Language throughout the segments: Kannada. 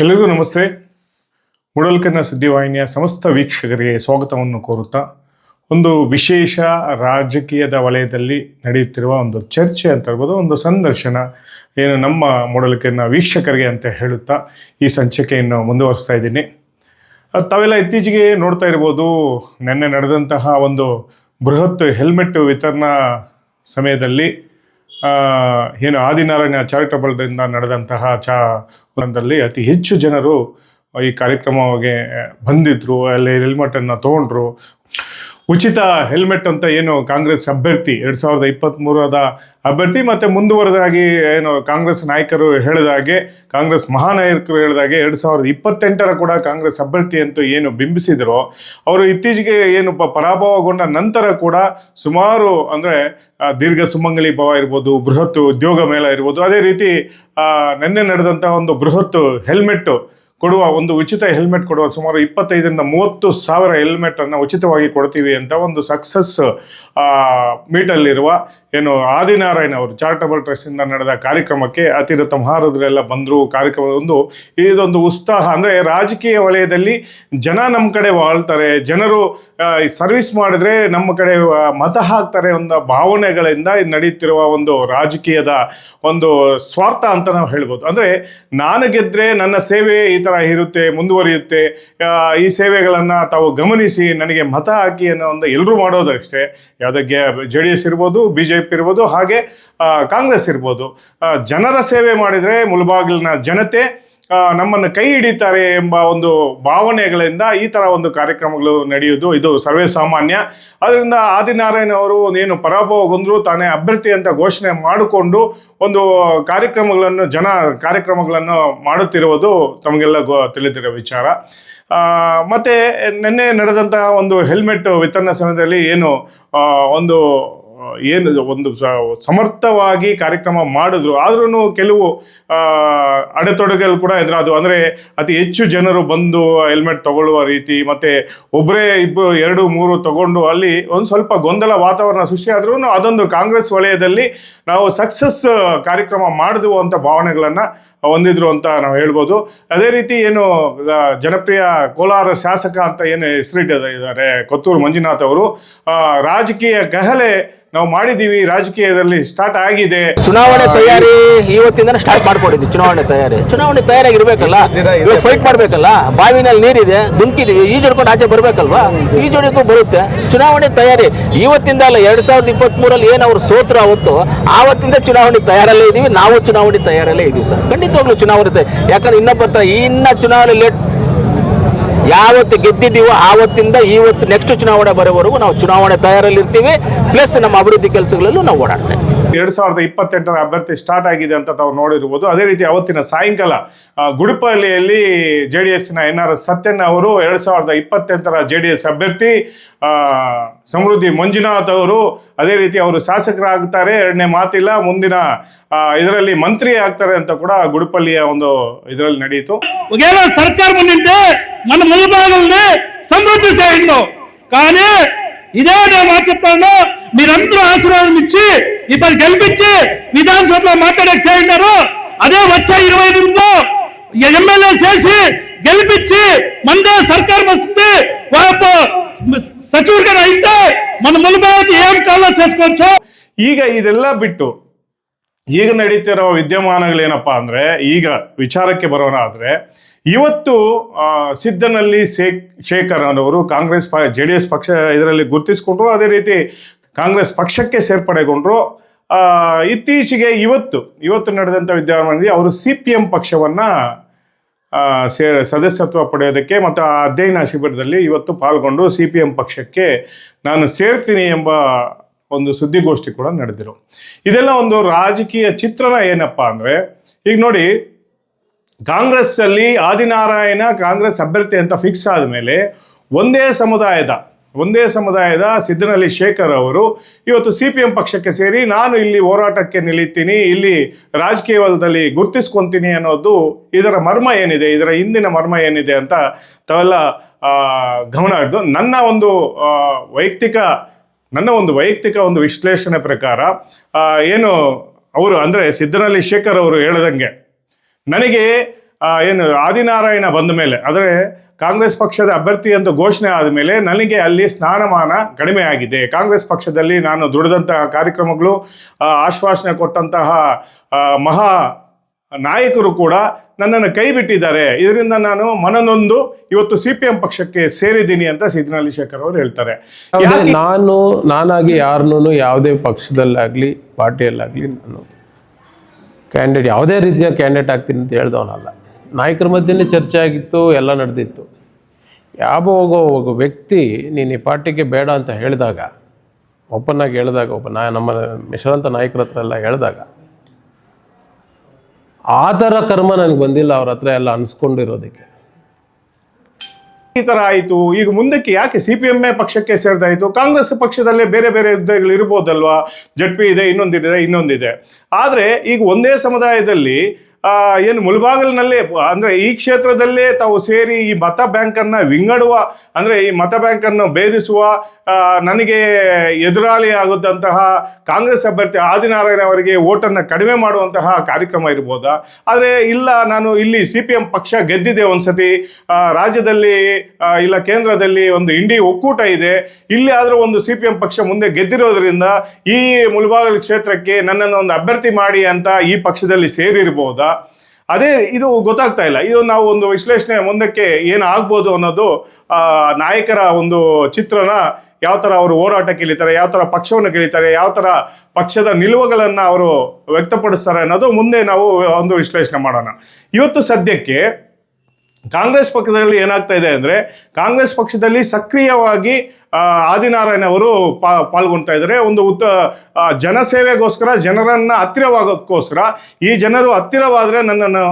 ಎಲ್ಲರಿಗೂ ನಮಸ್ತೆ. ಮೂಡಲ್ಕನ್ನ ಸುದ್ದಿವಾಹಿನಿಯ ಸಮಸ್ತ ವೀಕ್ಷಕರಿಗೆ ಸ್ವಾಗತವನ್ನು ಕೋರುತ್ತಾ, ಒಂದು ವಿಶೇಷ ರಾಜಕೀಯದ ವಲಯದಲ್ಲಿ ನಡೆಯುತ್ತಿರುವ ಒಂದು ಚರ್ಚೆ ಅಂತ ಹೇಳ್ಬೋದು, ಒಂದು ಸಂದರ್ಶನ ಏನು ನಮ್ಮ ಮೂಡಲ್ಕನ್ನ ವೀಕ್ಷಕರಿಗೆ ಅಂತ ಹೇಳುತ್ತಾ ಈ ಸಂಚಿಕೆಯನ್ನು ಮುಂದುವರಿಸ್ತಾ ಇದ್ದೀನಿ. ತಾವೆಲ್ಲ ಇತ್ತೀಚೆಗೆ ನೋಡ್ತಾ ಇರ್ಬೋದು, ನಿನ್ನೆ ನಡೆದಂತಹ ಒಂದು ಬೃಹತ್ ಹೆಲ್ಮೆಟ್ ವಿತರಣಾ ಸಮಯದಲ್ಲಿ ಏನು ಆದಿನಾರಾಯಣ ಚಾರಿಟಬಲ್ದಿಂದ ನಡೆದಂತಹ ಚಾ ಅತಿ ಹೆಚ್ಚು ಜನರು ಈ ಕಾರ್ಯಕ್ರಮವಾಗಿ ಬಂದಿದ್ರು. ಅಲ್ಲಿ ಹೆಲ್ಮೆಟನ್ನು ತೊಗೊಂಡ್ರು. ಉಚಿತ ಹೆಲ್ಮೆಟ್ ಅಂತ ಏನು ಕಾಂಗ್ರೆಸ್ ಅಭ್ಯರ್ಥಿ ಎರಡು ಸಾವಿರದ ಇಪ್ಪತ್ತ್ಮೂರರ ಅಭ್ಯರ್ಥಿ ಮತ್ತು ಮುಂದುವರೆದಾಗಿ ಏನು ಕಾಂಗ್ರೆಸ್ ನಾಯಕರು ಹೇಳಿದ ಹಾಗೆ, ಕಾಂಗ್ರೆಸ್ ಮಹಾನಾಯಕರು ಹೇಳಿದಾಗೆ ಎರಡು ಸಾವಿರದ ಇಪ್ಪತ್ತೆಂಟರ ಕೂಡ ಕಾಂಗ್ರೆಸ್ ಅಭ್ಯರ್ಥಿ ಅಂತ ಏನು ಬಿಂಬಿಸಿದರೋ. ಅವರು ಇತ್ತೀಚೆಗೆ ಏನು ಪರಾಭವಗೊಂಡ ನಂತರ ಕೂಡ ಸುಮಾರು ಅಂದರೆ ದೀರ್ಘ ಸುಮಂಗಲಿ ಭವ ಇರ್ಬೋದು, ಬೃಹತ್ ಉದ್ಯೋಗ ಮೇಳ ಇರ್ಬೋದು, ಅದೇ ರೀತಿ ನಿನ್ನೆ ನಡೆದಂಥ ಒಂದು ಬೃಹತ್ ಹೆಲ್ಮೆಟ್ಟು ಕೊಡುವ ಒಂದು ಉಚಿತ ಹೆಲ್ಮೆಟ್ ಕೊಡುವ ಸುಮಾರು ಇಪ್ಪತ್ತೈದರಿಂದ ಮೂವತ್ತು ಸಾವಿರ ಹೆಲ್ಮೆಟನ್ನು ಉಚಿತವಾಗಿ ಕೊಡ್ತೀವಿ ಅಂತ ಒಂದು ಸಕ್ಸಸ್ ಮೀಟಲ್ಲಿರುವ ಏನು ಆದಿನಾರಾಯಣ ಅವರು ಚಾರಿಟಬಲ್ ಟ್ರಸ್ಟಿಂದ ನಡೆದ ಕಾರ್ಯಕ್ರಮಕ್ಕೆ ಅತಿರಥ ಮಹಾರಾಜರೆಲ್ಲ ಬಂದರು. ಕಾರ್ಯಕ್ರಮ ಒಂದು ಇದೊಂದು ಉತ್ಸಾಹ ಅಂದರೆ ರಾಜಕೀಯ ವಲಯದಲ್ಲಿ ಜನ ನಮ್ಮ ಕಡೆ ವಾಳ್ತಾರೆ. ಜನರು ಸರ್ವಿಸ್ ಮಾಡಿದ್ರೆ ನಮ್ಮ ಕಡೆ ಮತ ಹಾಕ್ತಾರೆ ಒಂದು ಭಾವನೆಗಳಿಂದ ನಡೀತಿರುವ ಒಂದು ರಾಜಕೀಯದ ಒಂದು ಸ್ವಾರ್ಥ ಅಂತ ನಾವು ಹೇಳ್ಬೋದು. ಅಂದರೆ ನಾನು ಗೆದ್ದರೆ ನನ್ನ ಸೇವೆ ಈ ಥರ ಇರುತ್ತೆ, ಮುಂದುವರಿಯುತ್ತೆ. ಈ ಸೇವೆಗಳನ್ನು ತಾವು ಗಮನಿಸಿ ನನಗೆ ಮತ ಹಾಕಿ ಅನ್ನೋ ಒಂದು ಎಲ್ಲರೂ ಮಾಡೋದಷ್ಟೇ. ಯಾವುದೇ ಜೆ ಡಿ ಎಸ್ ಇರ್ಬೋದು, ಬಿ ಜೆ ಪಿ ಇರ್ಬೋದು, ಹಾಗೆ ಕಾಂಗ್ರೆಸ್ ಇರ್ಬೋದು. ಜನರ ಸೇವೆ ಮಾಡಿದರೆ ಮುಳಬಾಗಿಲಿನ ಜನತೆ ನಮ್ಮನ್ನು ಕೈ ಹಿಡಿತಾರೆ ಎಂಬ ಒಂದು ಭಾವನೆಗಳಿಂದ ಈ ಥರ ಒಂದು ಕಾರ್ಯಕ್ರಮಗಳು ನಡೆಯುವುದು. ಇದು ಸರ್ವೇ ಸಾಮಾನ್ಯ. ಅದರಿಂದ ಆದಿನಾರಾಯಣ ಅವರು ಏನು ಪರಾಭವಗೊಂದರೂ ತಾನೇ ಅಭ್ಯರ್ಥಿ ಅಂತ ಘೋಷಣೆ ಮಾಡಿಕೊಂಡು ಒಂದು ಕಾರ್ಯಕ್ರಮಗಳನ್ನು, ಜನ ಕಾರ್ಯಕ್ರಮಗಳನ್ನು ಮಾಡುತ್ತಿರುವುದು ತಮಗೆಲ್ಲ ಗೋ, ತಿಳಿದಿರೋ ವಿಚಾರ. ಮತ್ತು ನಿನ್ನೆ ನಡೆದಂತಹ ಒಂದು ಹೆಲ್ಮೆಟ್ ವಿತರಣಾ ಸಮಯದಲ್ಲಿ ಏನು ಒಂದು ಏನು ಒಂದು ಸಮರ್ಥವಾಗಿ ಕಾರ್ಯಕ್ರಮ ಮಾಡಿದ್ರು. ಆದ್ರೂ ಕೆಲವು ಅಡೆತೊಡೆಗಳು ಕೂಡ ಎದುರಾದವು. ಅಂದರೆ ಅತಿ ಹೆಚ್ಚು ಜನರು ಬಂದು ಹೆಲ್ಮೆಟ್ ತಗೊಳ್ಳುವ ರೀತಿ, ಮತ್ತೆ ಒಬ್ಬರೇ ಇಬ್ಬರು ಎರಡು, ಮೂರು ತಗೊಂಡು ಅಲ್ಲಿ ಒಂದು ಸ್ವಲ್ಪ ಗೊಂದಲ ವಾತಾವರಣ ಸೃಷ್ಟಿಯಾದ್ರೂ ಅದೊಂದು ಕಾಂಗ್ರೆಸ್ ವಲಯದಲ್ಲಿ ನಾವು ಸಕ್ಸಸ್ ಕಾರ್ಯಕ್ರಮ ಮಾಡಿದ್ವು ಅಂತ ಭಾವನೆಗಳನ್ನು ಹೊಂದಿದ್ರು ಅಂತ ನಾವು ಹೇಳ್ಬೋದು. ಅದೇ ರೀತಿ ಏನು ಜನಪ್ರಿಯ ಕೋಲಾರ ಶಾಸಕ ಅಂತ ಏನು ಹೆಸರಿಟ್ಟಿದ್ದಾರೆ, ಕೊತ್ತೂರು ಮಂಜುನಾಥ್ ಅವರು ರಾಜಕೀಯ ಗಹಲೆ ನಾವು ಮಾಡಿದ್ದೀವಿ ರಾಜಕೀಯದಲ್ಲಿ ಸ್ಟಾರ್ಟ್ ಆಗಿದೆ. ಚುನಾವಣೆ ತಯಾರಿ ಇವತ್ತಿಂದ ಸ್ಟಾರ್ಟ್ ಮಾಡ್ಕೊಂಡಿದ್ವಿ ಚುನಾವಣೆ ತಯಾರಿ. ಚುನಾವಣೆ ತಯಾರಾಗಿ ಇರ್ಬೇಕಲ್ಲ ಇವಾಗ ಫೈಟ್ ಮಾಡ್ಬೇಕಲ್ಲ? ಬಾವಿನಲ್ಲಿ ನೀರಿದೆ ದುಮ್ಕಿದೀವಿ ಈಜೊಡ್ಕೊಂಡು ಆಚೆ ಬರ್ಬೇಕಲ್ವಾ? ಈಜೊಡಕ್ಕೂ ಬರುತ್ತೆ. ಚುನಾವಣೆ ತಯಾರಿ. ಇವತ್ತಿಂದ ಅಲ್ಲ ಎರಡ್ ಸಾವಿರದ ಇಪ್ಪತ್ತ್ ಮೂರಲ್ಲಿ ಏನು ಅವ್ರು ಸೋತ್ರ ಅವತ್ತು ಆವತ್ತಿಂದ ಚುನಾವಣೆ ತಯಾರಲ್ಲೇ ಇದೀವಿ ನಾವು ಚುನಾವಣೆ ತಯಾರಲ್ಲೇ ಇದೀವಿ ಸರ್. ಖಂಡಿತವಾಗ್ಲೂ ಚುನಾವಣೆ ಯಾಕಂದ್ರೆ ಇನ್ನೊಬ್ಬ ಇನ್ನ ಚುನಾವಣೆ ಲೇಟ್ ಯಾವತ್ತು ಗೆದ್ದಿದ್ದೀವೋ ಆವತ್ತಿಂದ ಇವತ್ತು ನೆಕ್ಸ್ಟ್ ಚುನಾವಣೆ ಬರೋವರೆಗೂ ನಾವು ಚುನಾವಣೆ ತಯಾರಲ್ಲಿರ್ತೀವಿ. ಪ್ಲಸ್ ನಮ್ಮ ಅಭಿವೃದ್ಧಿ ಕೆಲಸಗಳಲ್ಲೂ ನಾವು ಓಡಾಡ್ತಾ ಇರ್ತೀವಿ ಎರಡು ಸಾವಿರದ ಇಪ್ಪತ್ತೆಂಟರ ಅಭ್ಯರ್ಥಿ ಸ್ಟಾರ್ಟ್ ಆಗಿದೆ ಅಂತ ತಾವು ನೋಡಿರ್ಬೋದು. ಅದೇ ರೀತಿ ಅವತ್ತಿನ ಸಾಯಂಕಾಲ ಗುಡುಪಲ್ಲಿಯಲ್ಲಿ ಜೆ ಡಿ ಎಸ್ನ ಎನ್ ಆರ್ ಎಸ್ ಅವರು ಎರಡು ಸಾವಿರದ ಇಪ್ಪತ್ತೆಂಟರ ಜೆ ಡಿ ಎಸ್ ಅಭ್ಯರ್ಥಿ ಸಮೃದ್ಧಿ ಮಂಜುನಾಥ್ ಅವರು ಅದೇ ರೀತಿ ಅವರು ಶಾಸಕರಾಗ್ತಾರೆ. ಎರಡನೇ ಮಾತಿಲ್ಲ ಮುಂದಿನ ಇದರಲ್ಲಿ ಮಂತ್ರಿ ಆಗ್ತಾರೆ ಅಂತ ಕೂಡ ಗುಡುಪಲ್ಲಿಯ ಒಂದು ಇದರಲ್ಲಿ ನಡೆಯಿತು. ಸರ್ಕಾರ మన ములబాగుల్ని సమృద్ధి చేయండు కానీ ఇదే నేను మాట చెప్తాను మీరందరూ ఆశీర్వాదం ఇచ్చి ఇప్పుడు గెలిపించి విధానసభలో మాట్లాడే చేయంటారు అదే వచ్చే ఇరవై ఎనిమిదిలో ఎమ్మెల్యే చేసి గెలిపించి మందే సర్కార్ వస్తుంది వాళ్ళ సచివుడిగా అయితే మన ములబాగుకి ఏం కావాలో చేసుకోవచ్చు ಈಗ ಇದೆಲ್ಲ ಬಿಟ್ಟು ಈಗ ನಡೀತಿರೋ ವಿದ್ಯಮಾನಗಳೇನಪ್ಪ ಅಂದ್ರೆ, ಈಗ ವಿಚಾರಕ್ಕೆ ಬರೋಣ ಆದ್ರೆ ಇವತ್ತು ಸಿದ್ದನಲ್ಲಿ ಶೇಖ್ ಶೇಖರ್ ಅನ್ನೋರು ಕಾಂಗ್ರೆಸ್ ಪ, ಜೆ ಡಿ ಎಸ್ ಪಕ್ಷ ಇದರಲ್ಲಿ ಗುರುತಿಸ್ಕೊಂಡ್ರು, ಅದೇ ರೀತಿ ಕಾಂಗ್ರೆಸ್ ಪಕ್ಷಕ್ಕೆ ಸೇರ್ಪಡೆಗೊಂಡ್ರು. ಇತ್ತೀಚೆಗೆ ಇವತ್ತು ಇವತ್ತು ನಡೆದಂಥ ವಿದ್ಯಮಾನದಲ್ಲಿ ಅವರು ಸಿ ಪಿ ಎಂ ಪಕ್ಷವನ್ನು ಸೇ, ಸದಸ್ಯತ್ವ ಪಡೆಯೋದಕ್ಕೆ ಮತ್ತು ಆ ಅಧ್ಯಯನ ಶಿಬಿರದಲ್ಲಿ ಇವತ್ತು ಪಾಲ್ಗೊಂಡು ಸಿ ಪಿ ಎಂ ಪಕ್ಷಕ್ಕೆ ನಾನು ಸೇರ್ತೀನಿ ಎಂಬ ಒಂದು ಸುದ್ದಿಗೋಷ್ಠಿ ಕೂಡ ನಡೆದಿರು. ಇದೆಲ್ಲ ಒಂದು ರಾಜಕೀಯ ಚಿತ್ರಣ ಏನಪ್ಪ ಅಂದ್ರೆ, ಈಗ ನೋಡಿ ಕಾಂಗ್ರೆಸ್ ಅಲ್ಲಿ ಆದಿನಾರಾಯಣ ಕಾಂಗ್ರೆಸ್ ಅಭ್ಯರ್ಥಿ ಅಂತ ಫಿಕ್ಸ್ ಆದ ಮೇಲೆ ಒಂದೇ ಸಮುದಾಯದ ಒಂದೇ ಸಮುದಾಯದ ಸಿದ್ದನಹಳ್ಳಿ ಶೇಖರ್ ಅವರು ಇವತ್ತು ಸಿ ಪಿ ಎಂ ಪಕ್ಷಕ್ಕೆ ಸೇರಿ, ನಾನು ಇಲ್ಲಿ ಹೋರಾಟಕ್ಕೆ ನಿಲ್ಲುತ್ತೀನಿ ಇಲ್ಲಿ ರಾಜಕೀಯ ವಲಯದಲ್ಲಿ ಗುರ್ತಿಸ್ಕೊಂತೀನಿ ಅನ್ನೋದು ಇದರ ಮರ್ಮ ಏನಿದೆ, ಇದರ ಹಿಂದಿನ ಮರ್ಮ ಏನಿದೆ ಅಂತ ತಾವೆಲ್ಲ ಗಮನ ಹಿಡಿದು ನನ್ನ ಒಂದು ವೈಯಕ್ತಿಕ ನನ್ನ ಒಂದು ವೈಯಕ್ತಿಕ ಒಂದು ವಿಶ್ಲೇಷಣೆ ಪ್ರಕಾರ ಏನು ಅವರು ಅಂದರೆ ಸಿದ್ದನಲ್ಲಿ ಶೇಖರ್ ಅವರು ಹೇಳದಂಗೆ, ನನಗೆ ಏನು ಆದಿನಾರಾಯಣ ಬಂದ ಮೇಲೆ ಅಂದರೆ ಕಾಂಗ್ರೆಸ್ ಪಕ್ಷದ ಅಭ್ಯರ್ಥಿ ಅಂತ ಘೋಷಣೆ ಆದ ಮೇಲೆ ನನಗೆ ಅಲ್ಲಿ ಸ್ನಾನಮಾನ ಕಡಿಮೆ ಆಗಿದೆ. ಕಾಂಗ್ರೆಸ್ ಪಕ್ಷದಲ್ಲಿ ನಾನು ದುಡಿದಂತಹ ಕಾರ್ಯಕ್ರಮಗಳು ಆಶ್ವಾಸನೆ ಕೊಟ್ಟಂತಹ ಮಹಾ ನಾಯಕರು ಕೂಡ ನನ್ನನ್ನು ಕೈ ಬಿಟ್ಟಿದ್ದಾರೆ ಇದರಿಂದ ನಾನು ಮನನೊಂದು ಇವತ್ತು ಸಿ ಪಿ ಎಂ ಪಕ್ಷಕ್ಕೆ ಸೇರಿದ್ದೀನಿ ಅಂತ ಸಿದ್ದನಳ್ಳಿ ಶೇಖರ್ ಅವರು ಹೇಳ್ತಾರೆ. ನಾನು ನಾನಾಗಿ ಯಾರನ್ನೂ ಯಾವುದೇ ಪಕ್ಷದಲ್ಲಾಗಲಿ ಪಾರ್ಟಿಯಲ್ಲಾಗಲಿ ನಾನು ಕ್ಯಾಂಡಿಡೇಟ್ ಯಾವುದೇ ರೀತಿಯ ಕ್ಯಾಂಡಿಡೇಟ್ ಆಗ್ತೀನಿ ಅಂತ ಹೇಳ್ದವನಲ್ಲ. ನಾಯಕರ ಮಧ್ಯೆನೇ ಚರ್ಚೆ ಆಗಿತ್ತು ಎಲ್ಲ ನಡೆದಿತ್ತು. ಯಾವ ಹೋಗೋ ಒಬ್ಬ ವ್ಯಕ್ತಿ ನೀನು ಈ ಪಾರ್ಟಿಗೆ ಬೇಡ ಅಂತ ಹೇಳಿದಾಗ ಒಪ್ಪನಾಗಿ ಹೇಳಿದಾಗ ಒಬ್ಬ ನಾ ನಮ್ಮ ಮಿಶ್ರಂತ ನಾಯಕರ ಹತ್ರ ಎಲ್ಲ ಹೇಳಿದಾಗ ಆ ಥರ ಕರ್ಮ ನನಗೆ ಬಂದಿಲ್ಲ, ಅವ್ರ ಹತ್ರ ಎಲ್ಲ ಅನ್ಸ್ಕೊಂಡಿರೋದಕ್ಕೆ. ಈ ತರ ಆಯಿತು, ಈಗ ಮುಂದಕ್ಕೆ ಯಾಕೆ ಸಿ ಪಿ ಎಂ ಪಕ್ಷಕ್ಕೆ ಸೇರಿದಾಯಿತು? ಕಾಂಗ್ರೆಸ್ ಪಕ್ಷದಲ್ಲೇ ಬೇರೆ ಬೇರೆ ಹುದ್ದೆಗಳು ಇರ್ಬೋದಲ್ವಾ? ಜಡ್ ಪಿ ಇದೆ, ಇನ್ನೊಂದಿದೆ ಇನ್ನೊಂದಿದೆ. ಆದರೆ ಈಗ ಒಂದೇ ಸಮುದಾಯದಲ್ಲಿ ಏನು ಮುಳಬಾಗಿಲಿನಲ್ಲೇ ಅಂದರೆ ಈ ಕ್ಷೇತ್ರದಲ್ಲೇ ತಾವು ಸೇರಿ ಈ ಮತ ಬ್ಯಾಂಕನ್ನು ವಿಂಗಡುವ ಅಂದರೆ ಈ ಮತ ಬ್ಯಾಂಕನ್ನು ಭೇದಿಸುವ ನನಗೆ ಎದುರಾಳಿ ಆಗುತ್ತಂತಹ ಕಾಂಗ್ರೆಸ್ ಅಭ್ಯರ್ಥಿ ಆದಿನಾರಾಯಣ ಅವರಿಗೆ ಓಟನ್ನು ಕಡಿಮೆ ಮಾಡುವಂತಹ ಕಾರ್ಯಕ್ರಮ ಇರ್ಬೋದಾ? ಆದರೆ ಇಲ್ಲ ನಾನು ಇಲ್ಲಿ ಸಿ ಪಿ ಎಂ ಪಕ್ಷ ಗೆದ್ದಿದೆ ಒಂದ್ಸತಿ ಆ, ರಾಜ್ಯದಲ್ಲಿ ಇಲ್ಲ ಕೇಂದ್ರದಲ್ಲಿ ಒಂದು ಇಂಡಿ ಒಕ್ಕೂಟ ಇದೆ. ಇಲ್ಲಿ ಆದರೂ ಒಂದು ಸಿ ಪಿ ಎಂ ಪಕ್ಷ ಮುಂದೆ ಗೆದ್ದಿರೋದ್ರಿಂದ ಈ ಮುಲ್ಬಾಗಲ್ ಕ್ಷೇತ್ರಕ್ಕೆ ನನ್ನನ್ನು ಒಂದು ಅಭ್ಯರ್ಥಿ ಮಾಡಿ ಅಂತ ಈ ಪಕ್ಷದಲ್ಲಿ ಸೇರಿರ್ಬೋದಾ? ಅದೇ ಇದು ಗೊತ್ತಾಗ್ತಾ ಇಲ್ಲ. ಇದು ನಾವು ಒಂದು ವಿಶ್ಲೇಷಣೆ ಮುಂದಕ್ಕೆ ಏನು ಆಗ್ಬೋದು ಅನ್ನೋದು ನಾಯಕರ ಒಂದು ಚಿತ್ರನ ಯಾವ ಥರ ಅವರು ಹೋರಾಟಕ್ಕೆ ಇಳಿತಾರೆ ಯಾವ ಥರ ಪಕ್ಷವನ್ನು ಕೇಳಿತಾರೆ ಯಾವ ಥರ ಪಕ್ಷದ ನಿಲುವುಗಳನ್ನು ಅವರು ವ್ಯಕ್ತಪಡಿಸ್ತಾರೆ ಅನ್ನೋದು ಮುಂದೆ ನಾವು ಒಂದು ವಿಶ್ಲೇಷಣೆ ಮಾಡೋಣ. ಇವತ್ತು ಸದ್ಯಕ್ಕೆ ಕಾಂಗ್ರೆಸ್ ಪಕ್ಷದಲ್ಲಿ ಏನಾಗ್ತಾ ಇದೆ ಅಂದರೆ ಕಾಂಗ್ರೆಸ್ ಪಕ್ಷದಲ್ಲಿ ಸಕ್ರಿಯವಾಗಿ ಆದಿನಾರಾಯಣ ಅವರು ಪಾ ಪಾಲ್ಗೊಳ್ತಾ ಇದ್ದಾರೆ. ಒಂದು ಉತ್ತ ಜನಸೇವೆಗೋಸ್ಕರ, ಜನರನ್ನು ಹತ್ತಿರವಾಗೋಕ್ಕೋಸ್ಕರ ಈ ಜನರು ಹತ್ತಿರವಾದರೆ ನನ್ನನ್ನು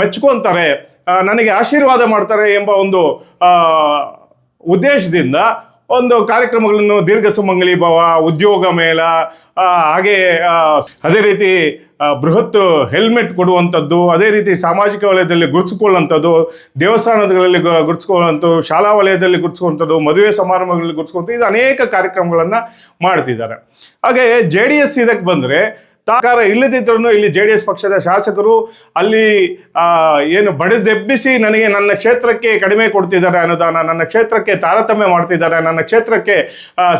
ಮೆಚ್ಕೊತಾರೆ ನನಗೆ ಆಶೀರ್ವಾದ ಮಾಡ್ತಾರೆ ಎಂಬ ಒಂದು ಉದ್ದೇಶದಿಂದ ಒಂದು ಕಾರ್ಯಕ್ರಮಗಳನ್ನು ದೀರ್ಘ ಸುಮಂಗಲಿ ಭವ, ಉದ್ಯೋಗ ಮೇಳ ಹಾಗೆ ಅದೇ ರೀತಿ ಬೃಹತ್ ಹೆಲ್ಮೆಟ್ ಕೊಡುವಂಥದ್ದು, ಅದೇ ರೀತಿ ಸಾಮಾಜಿಕ ವಲಯದಲ್ಲಿ ಗುರುತಿಸ್ಕೊಳ್ಳುವಂಥದ್ದು, ದೇವಸ್ಥಾನಗಳಲ್ಲಿ ಗುರುತಿಸ್ಕೊಳ್ಳುವಂಥದ್ದು, ಶಾಲಾ ವಲಯದಲ್ಲಿ ಗುರುತಿಸುವಂಥದ್ದು ಮದುವೆ ಸಮಾರಂಭಗಳಲ್ಲಿ ಗುರುತಿಸುವಂಥದ್ದು ಇದು ಅನೇಕ ಕಾರ್ಯಕ್ರಮಗಳನ್ನು ಮಾಡ್ತಿದ್ದಾರೆ. ಹಾಗೆ ಜೆ ಡಿ ಎಸ್ ಇದಕ್ಕೆ ಬಂದರೆ ತಾಕಾರ ಇಲ್ಲದಿದ್ದರೂ ಇಲ್ಲಿ ಜೆ ಡಿ ಎಸ್ ಪಕ್ಷದ ಶಾಸಕರು ಅಲ್ಲಿ ಏನು ಬಡದೆಬ್ಬಿಸಿ ನನಗೆ ನನ್ನ ಕ್ಷೇತ್ರಕ್ಕೆ ಕಡಿಮೆ ಕೊಡ್ತಿದ್ದಾರೆ ಅನುದಾನ, ನನ್ನ ಕ್ಷೇತ್ರಕ್ಕೆ ತಾರತಮ್ಯ ಮಾಡ್ತಿದ್ದಾರೆ, ನನ್ನ ಕ್ಷೇತ್ರಕ್ಕೆ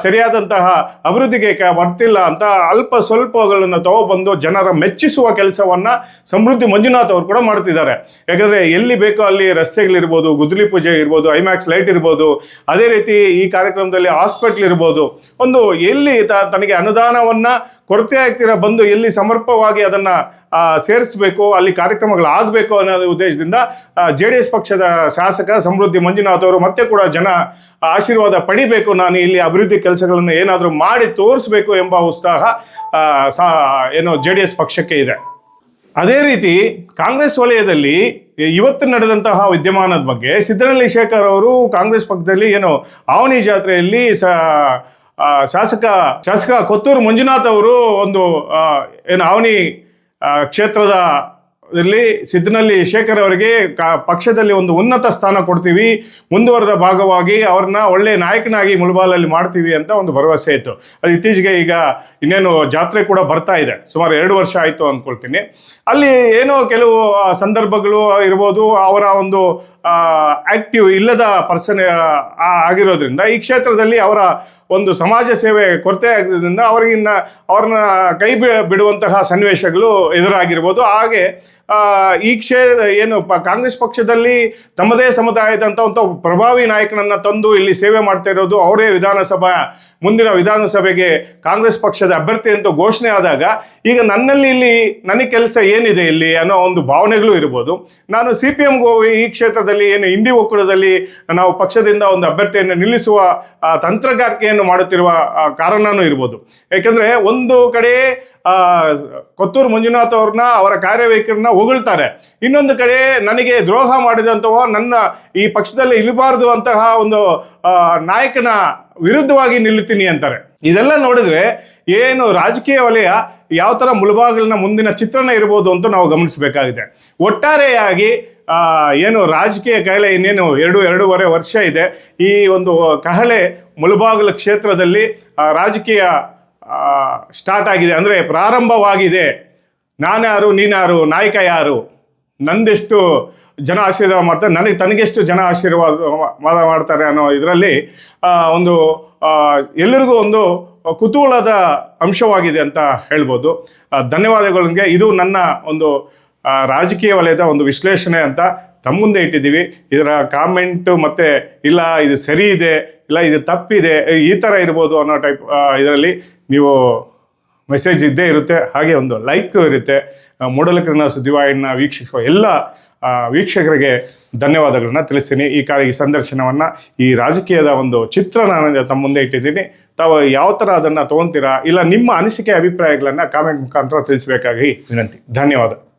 ಸರಿಯಾದಂತಹ ಅಭಿವೃದ್ಧಿಗೆ ಬರ್ತಿಲ್ಲ ಅಂತ ಅಲ್ಪ ಸ್ವಲ್ಪಗಳನ್ನು ತಗೊಬಂದು ಜನರ ಮೆಚ್ಚಿಸುವ ಕೆಲಸವನ್ನ ಸಮೃದ್ಧಿ ಮಂಜುನಾಥ್ ಅವರು ಕೂಡ ಮಾಡ್ತಿದ್ದಾರೆ. ಯಾಕಂದರೆ ಎಲ್ಲಿ ಬೇಕೋ ಅಲ್ಲಿ ರಸ್ತೆಗಳಿರ್ಬೋದು, ಗುದ್ದಲಿ ಪೂಜೆ ಇರ್ಬೋದು, ಐಮ್ಯಾಕ್ಸ್ ಲೈಟ್ ಇರ್ಬೋದು, ಅದೇ ರೀತಿ ಈ ಕಾರ್ಯಕ್ರಮದಲ್ಲಿ ಹಾಸ್ಪಿಟ್ಲ್ ಇರ್ಬೋದು, ಒಂದು ಎಲ್ಲಿ ತನಗೆ ಅನುದಾನವನ್ನ ಕೊರತೆ ಆಗ್ತಿರ? ಬಂದು ಎಲ್ಲಿ ಸಮರ್ಪವಾಗಿ ಅದನ್ನ ಸೇರಿಸಬೇಕು, ಅಲ್ಲಿ ಕಾರ್ಯಕ್ರಮಗಳು ಆಗಬೇಕು ಅನ್ನೋ ಉದ್ದೇಶದಿಂದ ಜೆ ಡಿ ಎಸ್ ಪಕ್ಷದ ಶಾಸಕ ಸಮೃದ್ಧಿ ಮಂಜುನಾಥ್ ಅವರು ಮತ್ತೆ ಕೂಡ ಜನ ಆಶೀರ್ವಾದ ಪಡಿಬೇಕು. ನಾನು ಇಲ್ಲಿ ಅಭಿವೃದ್ಧಿ ಕೆಲಸಗಳನ್ನು ಏನಾದರೂ ಮಾಡಿ ತೋರಿಸಬೇಕು ಎಂಬ ಉತ್ಸಾಹ ಸಾ, ಏನು ಜೆ ಡಿ ಎಸ್ ಪಕ್ಷಕ್ಕೆ ಇದೆ. ಅದೇ ರೀತಿ ಕಾಂಗ್ರೆಸ್ ವಲಯದಲ್ಲಿ ಇವತ್ತು ನಡೆದಂತಹ ವಿದ್ಯಮಾನದ ಬಗ್ಗೆ ಸಿದ್ದನಳ್ಳಿ ಶೇಖರ್ ಅವರು ಕಾಂಗ್ರೆಸ್ ಪಕ್ಷದಲ್ಲಿ ಏನು ಆವನಿ ಜಾತ್ರೆಯಲ್ಲಿ ಸ ಶಾಸಕ ಶಾಸಕ ಕೊತ್ತೂರು ಮಂಜುನಾಥ್ ಅವರು ಒಂದು ಏನು ಅವನಿ ಕ್ಷೇತ್ರದ ದಲ್ಲಿ ಸಿದ್ಧನಲ್ಲಿ ಶೇಖರ್ ಅವರಿಗೆ ಪಕ್ಷದಲ್ಲಿ ಒಂದು ಉನ್ನತ ಸ್ಥಾನ ಕೊಡ್ತೀವಿ. ಮುಂದುವರೆದ ಭಾಗವಾಗಿ ಅವ್ರನ್ನ ಒಳ್ಳೆ ನಾಯಕನಾಗಿ ಮುಳಬಾಲಲ್ಲಿ ಮಾಡ್ತೀವಿ ಅಂತ ಒಂದು ಭರವಸೆ ಇತ್ತು. ಅದು ಇತ್ತೀಚೆಗೆ ಈಗ ಇನ್ನೇನು ಜಾತ್ರೆ ಕೂಡ ಬರ್ತಾ ಇದೆ. ಸುಮಾರು ಎರಡು ವರ್ಷ ಆಯಿತು ಅಂದ್ಕೊಳ್ತೀನಿ ಅಲ್ಲಿ ಏನೋ ಕೆಲವು ಸಂದರ್ಭಗಳು ಇರ್ಬೋದು. ಅವರ ಒಂದು ಆಕ್ಟಿವ್ ಇಲ್ಲದ ಪರ್ಸನ್ ಆಗಿರೋದ್ರಿಂದ ಈ ಕ್ಷೇತ್ರದಲ್ಲಿ ಅವರ ಒಂದು ಸಮಾಜ ಸೇವೆ ಕೊರತೆ ಆಗಿರೋದ್ರಿಂದ ಅವರಿಗಿನ್ನ, ಅವ್ರನ್ನ ಕೈ ಬಿಡುವಂತಹ ಸನ್ನಿವೇಶಗಳು ಎದುರಾಗಿರ್ಬೋದು. ಹಾಗೆ ಈ ಕ್ಷೇ, ಏನು ಕಾಂಗ್ರೆಸ್ ಪಕ್ಷದಲ್ಲಿ ತಮ್ಮದೇ ಸಮುದಾಯದಂಥ ಒಂದು ಪ್ರಭಾವಿ ನಾಯಕನನ್ನ ತಂದು ಇಲ್ಲಿ ಸೇವೆ ಮಾಡ್ತಾ ಇರೋದು ಅವರೇ ವಿಧಾನಸಭಾ, ಮುಂದಿನ ವಿಧಾನಸಭೆಗೆ ಕಾಂಗ್ರೆಸ್ ಪಕ್ಷದ ಅಭ್ಯರ್ಥಿ ಅಂತ ಘೋಷಣೆ ಆದಾಗ ಈಗ ನನ್ನಲ್ಲಿ ಇಲ್ಲಿ ನನಗೆ ಕೆಲಸ ಏನಿದೆ ಇಲ್ಲಿ ಅನ್ನೋ ಒಂದು ಭಾವನೆಗಳು ಇರ್ಬೋದು. ನಾನು ಸಿ ಪಿ ಎಮ್ಗೆ ಈ ಕ್ಷೇತ್ರದಲ್ಲಿ ಏನು ಹಿಂದಿ ಒಕ್ಕೂಟದಲ್ಲಿ ನಾವು ಪಕ್ಷದಿಂದ ಒಂದು ಅಭ್ಯರ್ಥಿಯನ್ನು ನಿಲ್ಲಿಸುವ ತಂತ್ರಗಾರಿಕೆಯನ್ನು ಮಾಡುತ್ತಿರುವ ಕಾರಣನೂ ಇರ್ಬೋದು. ಯಾಕಂದ್ರೆ ಒಂದು ಕಡೆ ಕೊತ್ತೂರು ಮಂಜುನಾಥ್ ಅವ್ರನ್ನ, ಅವರ ಕಾರ್ಯವೈಖರಿನ ಹೊಗಳ್ತಾರೆ. ಇನ್ನೊಂದು ಕಡೆ ನನಗೆ ದ್ರೋಹ ಮಾಡಿದಂತಹ, ನನ್ನ ಈ ಪಕ್ಷದಲ್ಲಿ ಇರಬಾರ್ದು ಅಂತಹ ಒಂದು ನಾಯಕನ ವಿರುದ್ಧವಾಗಿ ನಿಲ್ಲುತ್ತೀನಿ ಅಂತಾರೆ. ಇದೆಲ್ಲ ನೋಡಿದ್ರೆ ಏನು ರಾಜಕೀಯ ವಲಯ ಯಾವ ಥರ ಮುಳುಬಾಗಿಲಿನ ಮುಂದಿನ ಚಿತ್ರಣ ಇರ್ಬೋದು ಅಂತ ನಾವು ಗಮನಿಸಬೇಕಾಗಿದೆ. ಒಟ್ಟಾರೆಯಾಗಿ ಏನು ರಾಜಕೀಯ ಕಹಳೆ ಇನ್ನೇನು ಎರಡು, ಎರಡೂವರೆ ವರ್ಷ ಇದೆ. ಈ ಒಂದು ಕಹಳೆ ಮುಳುಬಾಗಿಲು ಕ್ಷೇತ್ರದಲ್ಲಿ ರಾಜಕೀಯ ಸ್ಟಾರ್ಟ್ ಆಗಿದೆ ಅಂದರೆ ಪ್ರಾರಂಭವಾಗಿದೆ. ನಾನ್ಯಾರು, ನೀನ್ಯಾರು, ನಾಯಕ ಯಾರು? ನಂದೆಷ್ಟು ಜನ ಆಶೀರ್ವಾದ ಮಾಡ್ತಾರೆ ನನಗೆ ತನಗೆಷ್ಟು ಜನ ಆಶೀರ್ವಾದ ವಾದ ಮಾಡ್ತಾರೆ ಅನ್ನೋ ಇದರಲ್ಲಿ ಒಂದು ಎಲ್ಲರಿಗೂ ಒಂದು ಕುತೂಹಲದ ಅಂಶವಾಗಿದೆ ಅಂತ ಹೇಳ್ಬೋದು. ಧನ್ಯವಾದಗಳಿಗೆ ಇದು ನನ್ನ ಒಂದು ರಾಜಕೀಯ ವಲಯದ ಒಂದು ವಿಶ್ಲೇಷಣೆ ಅಂತ ತಮ್ಮ ಮುಂದೆ ಇಟ್ಟಿದ್ದೀವಿ. ಇದರ ಕಾಮೆಂಟು ಮತ್ತು ಇಲ್ಲ ಇದು ಸರಿ ಇದೆ ಇಲ್ಲ ಇದು ತಪ್ಪಿದೆ ಈ ಥರ ಇರ್ಬೋದು ಅನ್ನೋ ಟೈಪ್ ಇದರಲ್ಲಿ ನೀವು ಮೆಸೇಜ್ ಇದ್ದೇ ಇರುತ್ತೆ. ಹಾಗೆ ಒಂದು ಲೈಕ್ ಇರುತ್ತೆ. ಆ, ಮೂಡಲಕರಣ ಸುದ್ದಿವಾಹಿನ ವೀಕ್ಷಿಸುವ ಎಲ್ಲ ವೀಕ್ಷಕರಿಗೆ ಧನ್ಯವಾದಗಳನ್ನು ತಿಳಿಸ್ತೀನಿ. ಈ ಕಾರ್ಯ ಈ ಸಂದರ್ಶನವನ್ನು ಈ ರಾಜಕೀಯದ ಒಂದು ಚಿತ್ರ ನಾನು ತಮ್ಮ ಮುಂದೆ ಇಟ್ಟಿದ್ದೀನಿ. ತಾವು ಯಾವ ಥರ ಅದನ್ನು ತೊಗೊತೀರಾ ಇಲ್ಲ ನಿಮ್ಮ ಅನಿಸಿಕೆ ಅಭಿಪ್ರಾಯಗಳನ್ನು ಕಾಮೆಂಟ್ ಮುಖಾಂತರ ತಿಳಿಸಬೇಕಾಗಿ ವಿನಂತಿ. ಧನ್ಯವಾದ.